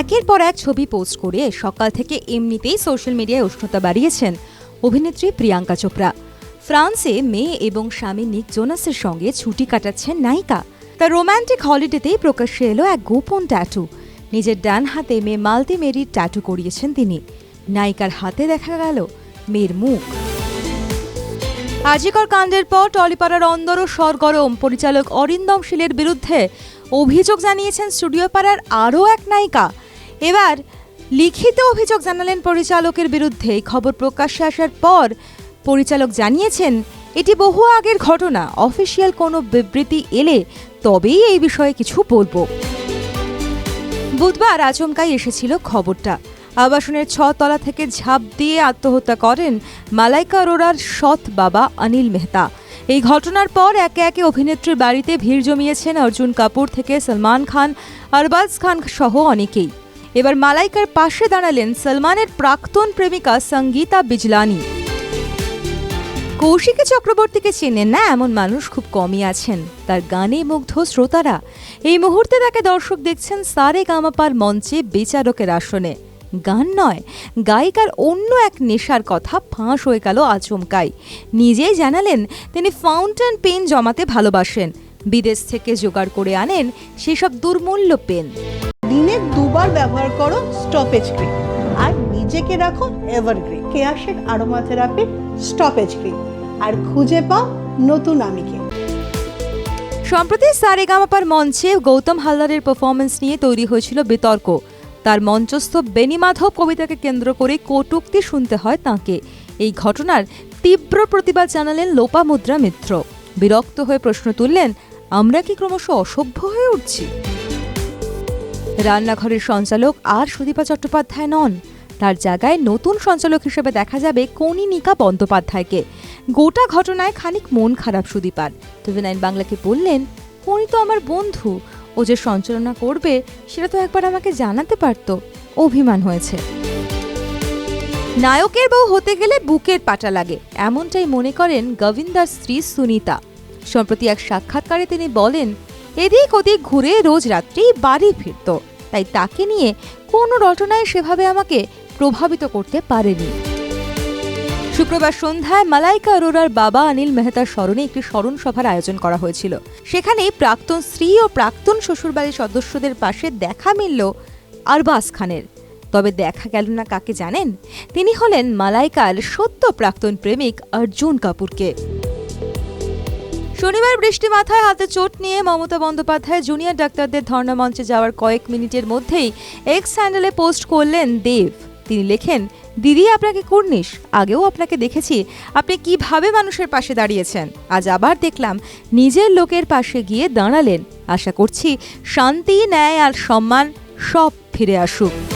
একের পর এক ছবি পোস্ট করে সকাল থেকে এমনিতেই সোশ্যাল মিডিয়ায় উষ্ণতা বাড়িয়েছেন অভিনেত্রী প্রিয়াঙ্কা চোপড়া। ফ্রান্সে মেয়ে এবং স্বামী নিক জোনাসের সঙ্গে ছুটি কাটাচ্ছেন নায়িকা। তার রোম্যান্টিক হলিডেতেই প্রকাশ্যে এলো এক গোপন ট্যাটু। নিজের ডান হাতে মেয়ে মালতি মেরির ট্যাটু করিয়েছেন তিনি। নায়িকার হাতে দেখা গেল মেয়ের মুখ। আজিকর কাণ্ডের পর টলিপাড়ার অন্দর সরগরম পরিচালক অরিন্দম শীলের বিরুদ্ধে অভিযোগ জানিয়েছেন স্টুডিও পাড়ার আরও এক নায়িকা। এবার লিখিত অভিযোগ জানালেন পরিচালকের বিরুদ্ধে। খবর প্রকাশ্যে আসার পর পরিচালক জানিয়েছেন, এটি বহু আগের ঘটনা। অফিসিয়াল কোনো বিবৃতি এলে তবেই এই বিষয়ে কিছু বলব। বুধবার আচমকাই এসেছিল খবরটা। আবাসনের ছতলা থেকে ঝাঁপ দিয়ে আত্মহত্যা করেন মালাইকা অরোরার সৎ বাবা অনিল মেহতা। এই ঘটনার পর একে একে অভিনেত্রীর বাড়িতে ভিড় জমিয়েছেন অর্জুন কাপুর থেকে সলমান খান, আরবাজ খান সহ অনেকেই। এবার মালাইকার পাশে দাঁড়ালেন সলমানের প্রাক্তন প্রেমিকা সঙ্গীতা বিজলানি। কৌশিকী চক্রবর্তীকে চেনেন না এমন মানুষ খুব কমই আছেন। তার গানে মুগ্ধ শ্রোতারা। এই মুহূর্তে তাকে দর্শক দেখছেন সারে গামাপার মঞ্চে বিচারকের আসনে। গান নয়, গায়িকার অন্য এক নেশার কথা ফাঁস হয়ে গেল আচমকাই। নিজেই জানালেন, তিনি ফাউন্টেন পেন জমাতে ভালোবাসেন। বিদেশ থেকে জোগাড় করে আনেন সেসব দুর্মূল্য পেন। দুবার ব্যবহার করো স্টপেজ ক্রিম আর নিজেকে রাখো evergreen Keya Seth aromatherapy stop age cream আর খুঁজে পাও নতুন আমিকে। সম্প্রতি সারেগামাপার মঞ্চে গৌতম হালদারের পারফরমেন্স নিয়ে তৈরি হয়েছিল বিতর্ক। তার মঞ্চস্থ বেনিমাধব কবিতাকে কেন্দ্র করে কটুক্তি শুনতে হয় তাকে। এই ঘটনার তীব্র প্রতিবাদ জানালেন লোপামুদ্রা মিত্র। বিরক্ত হয়ে প্রশ্ন তুললেন, আমরা কি ক্রমশ অসভ্য হয়ে উঠছি? রান্নাঘরের সঞ্চালক আর সুদীপা চট্টোপাধ্যায় নন। তার জায়গায় নতুন সঞ্চালক হিসেবে দেখা যাবে কনিনিকা বন্দ্যোপাধ্যায়কে। গোটা ঘটনায় খানিক মন খারাপ সুদীপার। তবে নাইন বাংলাকে বললেন কনি তো আমার বন্ধু। ও যে সঞ্চালনা করবে, সেটা তো একবার আমাকে জানাতে পারতো। অভিমান হয়েছে। নায়কের বউ হতে গেলে বুকের পাটা লাগে, এমনটাই মনে করেন গোবিন্দার স্ত্রী সুনিতা। সম্প্রতি এক সাক্ষাৎকারে তিনি বলেন এদিক ওদিক ঘুরে রোজ রাত্রি বাড়ি ফিরত। তাই তাকে নিয়ে কোনো রচনায় সেভাবে আমাকে প্রভাবিত করতে পারেনি। শুক্রবার সন্ধ্যায় মালাইকা অরোরার বাবা অনিল মেহতার স্মরণে একটি স্মরণ সভার আয়োজন করা হয়েছিল। সেখানে প্রাক্তন স্ত্রী ও প্রাক্তন শ্বশুরবাড়ির সদস্যদের পাশে দেখা মিলল আরবাজ খানের। তবে দেখা গেল না কাকে জানেন? তিনি হলেন মালাইকার সত্য প্রাক্তন প্রেমিক অর্জুন কাপুরকে। শনিবার বৃষ্টি মাথায় হাতে চোট নিয়ে মমতা বন্দ্যোপাধ্যায় জুনিয়র ডাক্তারদের ধর্ণা মঞ্চে যাওয়ার কয়েক মিনিটের মধ্যেই এক্স স্যান্ডেলে পোস্ট করলেন দেব। তিনি লেখেন, দিদি, আপনাকে কুর্নিশ। আগেও আপনাকে দেখেছি। আপনি কীভাবে মানুষের পাশে দাঁড়িয়েছেন? আজ আবার দেখলাম নিজের লোকের পাশে গিয়ে দাঁড়ালেন। আশা করছি শান্তি, ন্যায় আর সম্মান সব ফিরে আসুক।